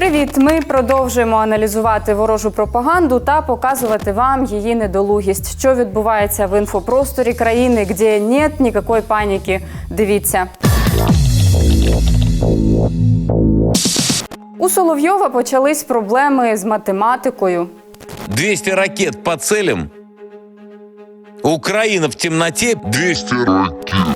Привіт! Ми продовжуємо аналізувати ворожу пропаганду та показувати вам її недолугість, що відбувається в інфопросторі країни, де нет ніякої паніки. Дивіться. У Соловйова почались проблеми з математикою. 200 ракет по целям. Украина в темноте. 200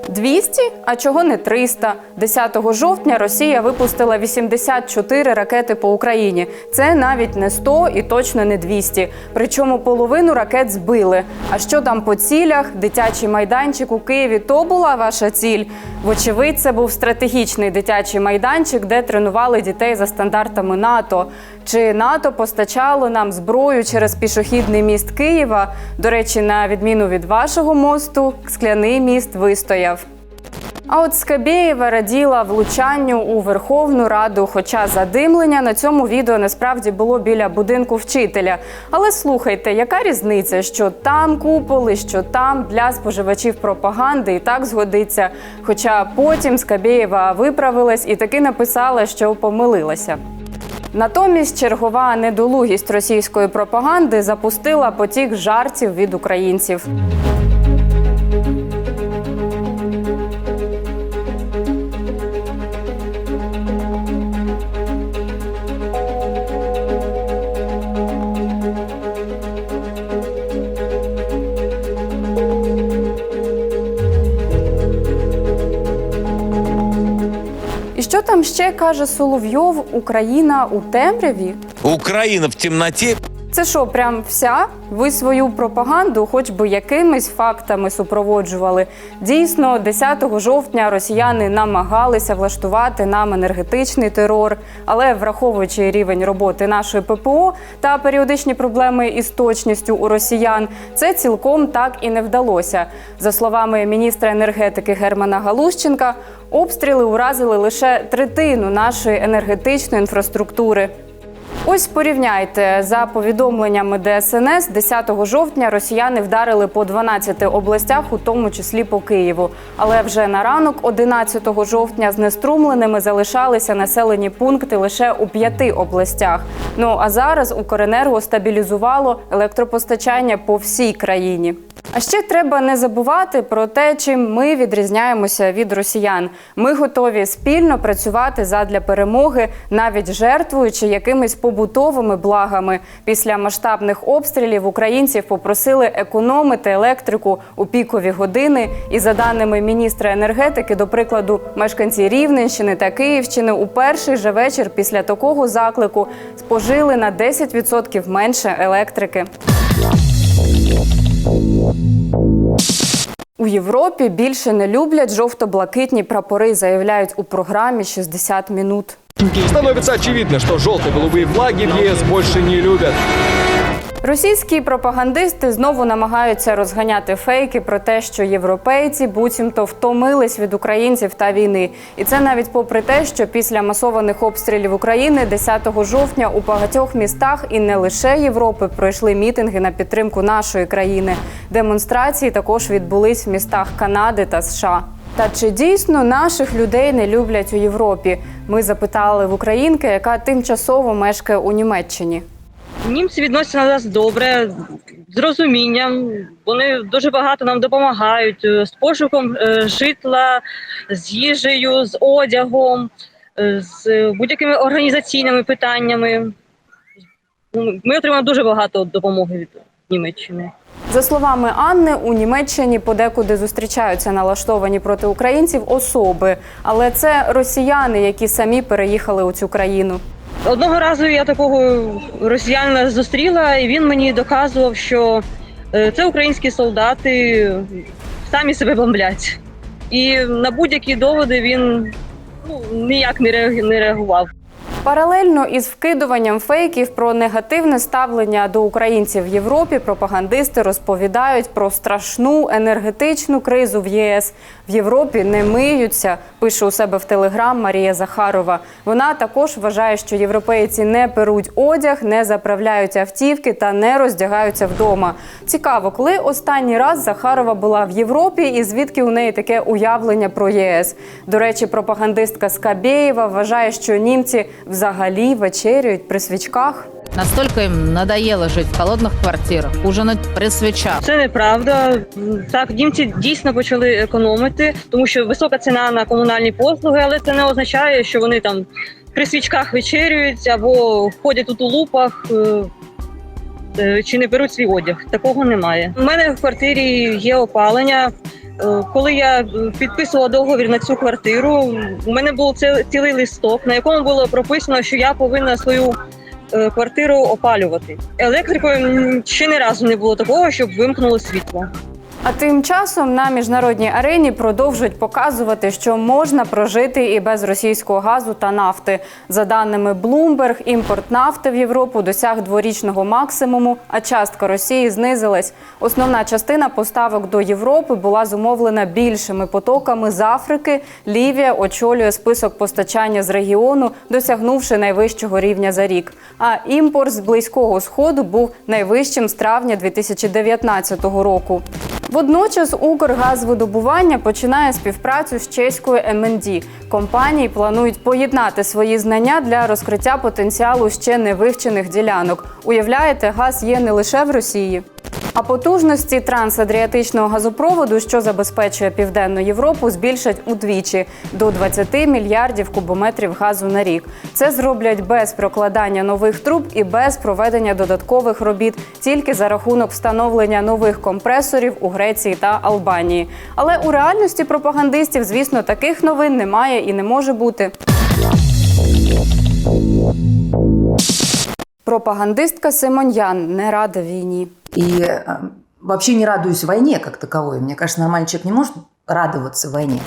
200? А чого не 300? 10 жовтня Росія випустила 84 ракети по Україні. Це навіть не 100 і точно не 200. Причому половину ракет збили. А що там по цілях? Дитячий майданчик у Києві то була ваша ціль. Вочевидь, це був стратегічний дитячий майданчик, де тренували дітей за стандартами НАТО. Чи НАТО постачало нам зброю через пішохідний міст Києва? До речі, на відміну від вашого мосту, скляний міст вистояв. А от Скабєєва раділа влучанню у Верховну Раду. Хоча задимлення на цьому відео насправді було біля будинку вчителя. Але слухайте, яка різниця, що там куполи, що там для споживачів пропаганди і так згодиться. Хоча потім Скабєєва виправилась і таки написала, що помилилася. Натомість чергова недолугість російської пропаганди запустила потік жартів від українців. Там ще каже Соловйов Україна у темряві? Україна в темноте. Це що, прям вся? Ви свою пропаганду, хоч би якимись фактами супроводжували. Дійсно, 10 жовтня росіяни намагалися влаштувати нам енергетичний терор, але враховуючи рівень роботи нашої ППО та періодичні проблеми із точністю у росіян, це цілком так і не вдалося. За словами міністра енергетики Германа Галущенка, обстріли уразили лише третину нашої енергетичної інфраструктури. Ось порівняйте за повідомленнями ДСНС, 10 жовтня росіяни вдарили по 12 областях, у тому числі по Києву. Але вже на ранок, 11 жовтня, знеструмленими залишалися населені пункти лише у п'яти областях. Ну а зараз Укренерго стабілізувало електропостачання по всій країні. А ще треба не забувати про те, чим ми відрізняємося від росіян. Ми готові спільно працювати задля перемоги, навіть жертвуючи якимись побутовими благами. Після масштабних обстрілів українців попросили економити електрику у пікові години. І за даними міністра енергетики, до прикладу, мешканці Рівненщини та Київщини у перший же вечір після такого заклику спожили на 10% менше електрики. У Європі більше не люблять жовто-блакитні прапори, заявляють у програмі «60 минут. Становится очевидно, что желто-голубые флаги в ЕС больше не любят. Російські пропагандисти знову намагаються розганяти фейки про те, що європейці буцімто втомились від українців та війни. І це навіть попри те, що після масованих обстрілів України 10 жовтня у багатьох містах і не лише Європи пройшли мітинги на підтримку нашої країни. Демонстрації також відбулись в містах Канади та США. Та чи дійсно наших людей не люблять у Європі? Ми запитали в українки, яка тимчасово мешкає у Німеччині. Німці відносяться до нас добре, з розумінням. Вони дуже багато нам допомагають е, з пошуком е, житла, з їжею, з одягом, е, з будь-якими організаційними питаннями. Ну, Ми отримали дуже багато допомоги від Німеччини. За словами Анни, у Німеччині подекуди зустрічаються налаштовані проти українців особи, але це росіяни, які самі переїхали у цю країну. Одного разу я такого росіянина зустріла, і він мені доказував, що е, це українські солдати самі себе бомблять. І на будь-які доводи він ну, ніяк не реаг- не реагував. Паралельно із вкидуванням фейків про негативне ставлення до українців в Європі пропагандисти розповідають про страшну енергетичну кризу в ЄС. В Європі не миються, пише у себе в Телеграм Марія Захарова. Вона також вважає, що європейці не перуть одяг, не заправляють автівки та не роздягаються вдома. Цікаво, коли останній раз Захарова була в Європі і звідки у неї таке уявлення про ЄС. До речі, пропагандистка Скабєєва вважає, що німці взагалі вечерюють при свічках. Настолько им надоело жить в холодных квартирах, ужинать при свечах. Це неправда. Так, німці дійсно почали економити, тому що висока ціна на комунальні послуги, але це не означає, що вони там при свічках вечерюють або ходять у тулупах. е, е, Чи не беруть свій одяг? Такого немає. У мене в квартирі є опалення. Е, Коли я підписувала договір на цю квартиру, у мене був цілий листок, на якому було прописано, що я повинна свою квартиру опалювати. Електрикою ще не разу не було такого, щоб вимкнуло світло. А тим часом на міжнародній арені продовжують показувати, що можна прожити і без російського газу та нафти. За даними Bloomberg, імпорт нафти в Європу досяг дворічного максимуму, а частка Росії знизилась. Основна частина поставок до Європи була зумовлена більшими потоками з Африки. Лівія очолює список постачання з регіону, досягнувши найвищого рівня за рік. А імпорт з близького сходу був найвищим з травня 2019 року. Водночас Укргазвидобування починає співпрацю з чеською МНД. Компанії планують поєднати свої знання для розкриття потенціалу ще не вивчених ділянок. Уявляєте, газ є не лише в Росії. А потужності трансадріатичного газопроводу, що забезпечує південну Європу, збільшать удвічі до 20 мільярдів кубометрів газу на рік. Це зроблять без прокладання нових труб і без проведення додаткових робіт, тільки за рахунок встановлення нових компресорів у Греції та Албанії. Але у реальності пропагандистів, звісно, таких новин немає і не може бути. Пропагандистка Симоньян не рада війні. И э, вообще не радуюсь войне как таковой. Мне кажется, нормальный человек не может радоваться войне.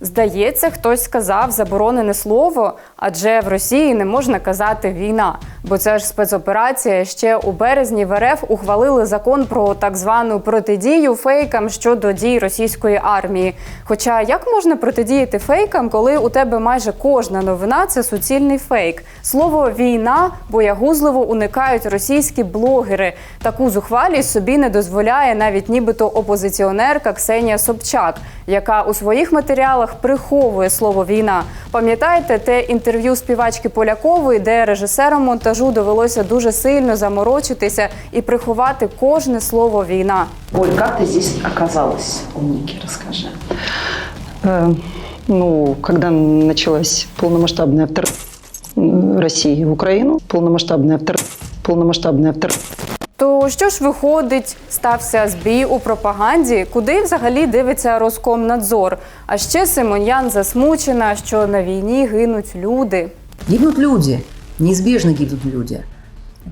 Здається, хтось сказав заборонене слово, адже в Росії не можна казати війна, бо це ж спецоперація. Ще у березні в РФ ухвалили закон про так звану протидію фейкам щодо дій російської армії. Хоча як можна протидіяти фейкам, коли у тебе майже кожна новина це суцільний фейк? Слово війна боягузливо уникають російські блогери. Таку зухвалість собі не дозволяє навіть нібито опозиціонерка Ксенія Собчак, яка у своїх матеріалах приховує слово війна. Пам'ятаєте те інтерв'ю співачки Полякової, де режисерам монтажу довелося дуже сильно заморочитися і приховати кожне слово війна. Оль, как ты здесь оказалась у Ники? Расскажи. Э, Ну, когда началась полномасштабная втор... России в Украину, полномасштабная втор... полномасштабная втор... То що ж виходить, стався збій у пропаганді, куди взагалі дивиться Роскомнадзор? А ще Симоньян засмучена, що на війні гинуть люди. Гибнут люди, неизбежно гибнут люди.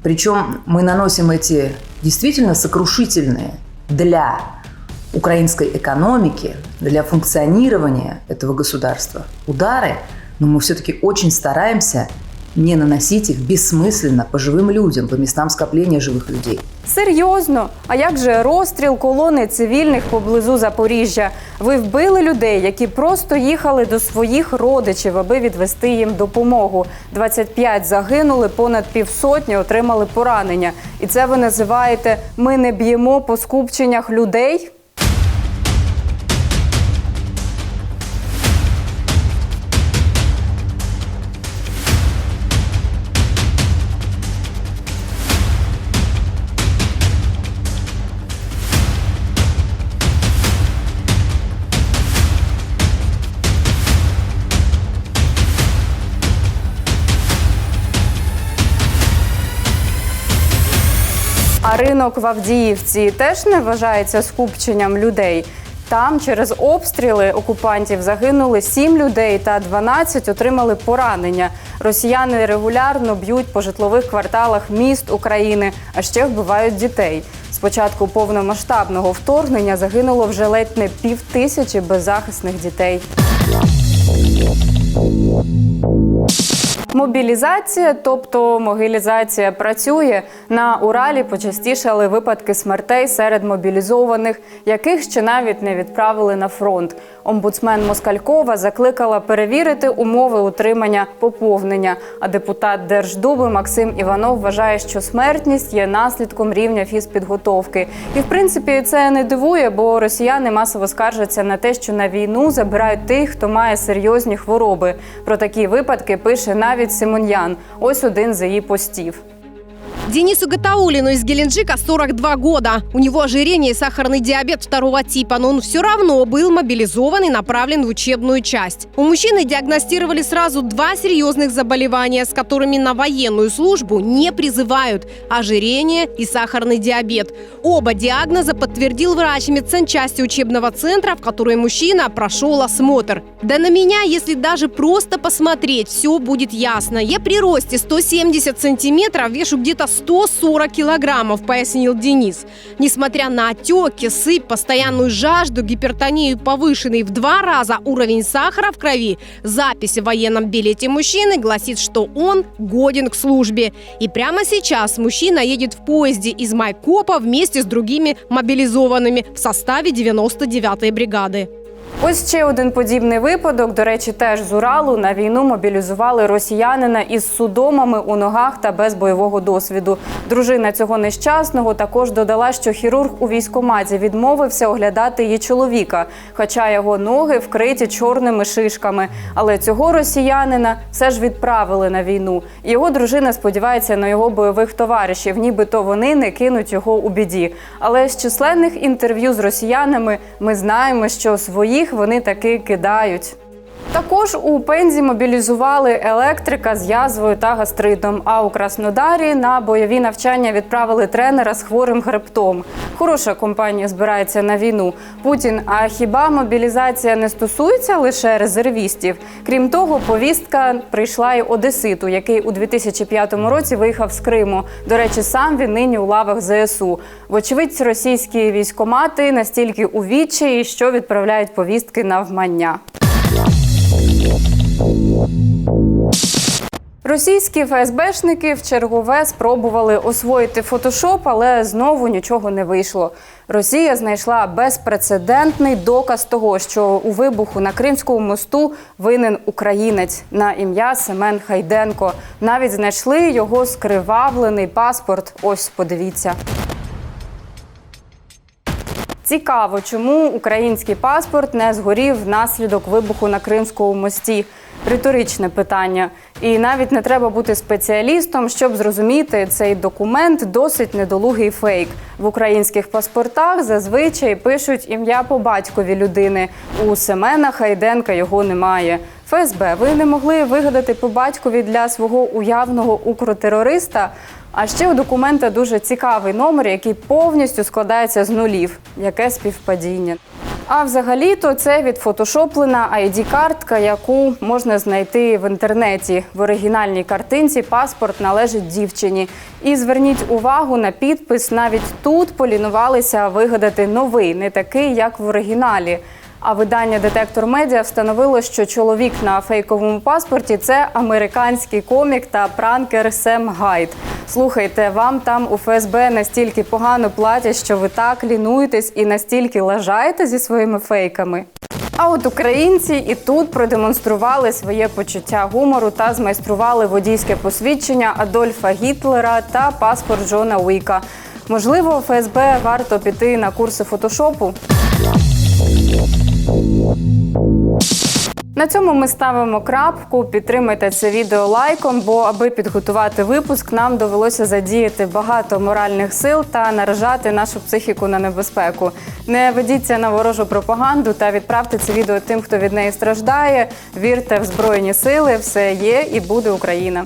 Причем мы наносим эти действительно сокрушительные для украинской экономики, для функционирования этого государства удары, но мы все-таки очень стараемся не наносить их бессмысленно по живым людям, по местам скопления живых людей. Серйозно, а як же розстріл колони цивільних поблизу Запоріжжя? Ви вбили людей, які просто їхали до своїх родичів, аби відвести їм допомогу. 25 загинули, понад півсотні отримали поранення. І це ви називаєте Ми не б'ємо по скупченнях людей? Ринок в Авдіївці теж не вважається скупченням людей. Там через обстріли окупантів загинули 7 людей та 12 отримали поранення. Росіяни регулярно б'ють по житлових кварталах міст України, а ще вбивають дітей. З початку повномасштабного вторгнення загинуло вже ледь не пів тисячі беззахисних дітей. Мобілізація, тобто могилізація, працює на Уралі. Почастішали випадки смертей серед мобілізованих, яких ще навіть не відправили на фронт. Омбудсмен Москалькова закликала перевірити умови утримання поповнення. А депутат Держдуби Максим Іванов вважає, що смертність є наслідком рівня фізпідготовки. І в принципі це не дивує, бо росіяни масово скаржаться на те, що на війну забирають тих, хто має серйозні хвороби. Про такі випадки пише навіть навіть Симоньян. Ось один з її постів. Денису Гатаулину из Геленджика 42 года. У него ожирение и сахарный диабет второго типа, но он все равно был мобилизован и направлен в учебную часть. У мужчины диагностировали сразу два серьезных заболевания, с которыми на военную службу не призывают – ожирение и сахарный диабет. Оба диагноза подтвердил врач медсанчасти учебного центра, в которой мужчина прошел осмотр. Да на меня, если даже просто посмотреть, все будет ясно. Я при росте 170 сантиметров вешу где-то 140 килограммов, пояснил Денис. Несмотря на отеки, сыпь, постоянную жажду, гипертонию повышенный в два раза уровень сахара в крови, запись в военном билете мужчины гласит, что он годен к службе. И прямо сейчас мужчина едет в поезде из Майкопа вместе с другими мобилизованными в составе 99-й бригады. Ось ще один подібний випадок. До речі, теж з Уралу на війну мобілізували росіянина із судомами у ногах та без бойового досвіду. Дружина цього нещасного також додала, що хірург у військкоматі відмовився оглядати її чоловіка, хоча його ноги вкриті чорними шишками. Але цього росіянина все ж відправили на війну. Його дружина сподівається на його бойових товаришів, нібито вони не кинуть його у біді. Але з численних інтерв'ю з росіянами ми знаємо, що своїх вони таки кидають. Також у Пензі мобілізували електрика з язвою та гастритом. А у Краснодарі на бойові навчання відправили тренера з хворим хребтом. Хороша компанія збирається на війну. Путін, а хіба мобілізація не стосується лише резервістів? Крім того, повістка прийшла й Одеситу, який у 2005 році виїхав з Криму. До речі, сам він нині у лавах ЗСУ. Вочевидь, російські військомати настільки у відчаї, що відправляють повістки навмання. Російські ФСБшники в чергове спробували освоїти фотошоп, але знову нічого не вийшло. Росія знайшла безпрецедентний доказ того, що у вибуху на Кримському мосту винен українець на ім'я Семен Хайденко. Навіть знайшли його скривавлений паспорт. Ось подивіться. Цікаво, чому український паспорт не згорів внаслідок вибуху на Кримському мості. Риторичне питання. І навіть не треба бути спеціалістом, щоб зрозуміти, цей документ досить недолугий фейк. В українських паспортах зазвичай пишуть ім'я по батькові людини. У Семена Хайденка його немає. ФСБ, ви не могли вигадати по батькові для свого уявного укротерориста. А ще у документа дуже цікавий номер, який повністю складається з нулів. Яке співпадіння. А взагалі-то це відфотошоплена ID-картка, яку можна знайти в інтернеті. В оригінальній картинці паспорт належить дівчині. І зверніть увагу на підпис. Навіть тут полінувалися вигадати новий, не такий, як в оригіналі. А видання Детектор Медіа встановило, що чоловік на фейковому паспорті це американський комік та пранкер Сем Гайд. Слухайте, вам там у ФСБ настільки погано платять, що ви так лінуєтесь і настільки лажаєте зі своїми фейками. А от українці і тут продемонстрували своє почуття гумору та змайстрували водійське посвідчення Адольфа Гітлера та паспорт Джона Уіка. Можливо, ФСБ варто піти на курси фотошопу. На цьому ми ставимо крапку. Підтримайте це відео лайком, бо аби підготувати випуск, нам довелося задіяти багато моральних сил та наражати нашу психіку на небезпеку. Не ведіться на ворожу пропаганду та відправте це відео тим, хто від неї страждає. Вірте в збройні сили, все є і буде Україна.